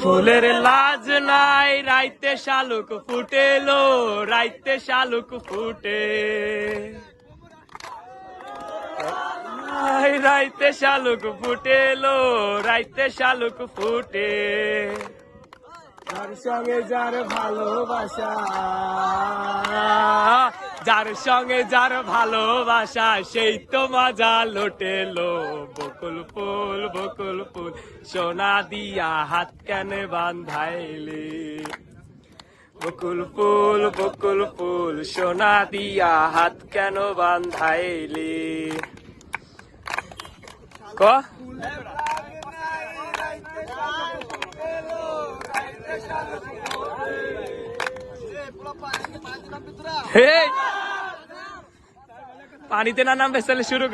ফুলের লাজ নাই, রাইতে শালুক ফুটেলো, রাইতে শালুক ফুটে। রাইতে শালুক ফুটেলো, রাইতে শালুক ফুটে। যার সঙ্গে যার ভালোবাসা। যার সঙ্গে যার ভালোবাসা, সেই তো মজা লোটেলো বকুল ফুল বকুল ফুল, সোনা দিয়া হাত কেন বান্ধাইলি? বকুল ফুল বকুল ফুল, সোনা দিয়া হাত কেন বান্ধাইলি? ক? পানিতে না নামবে তাহলে শুরু কর।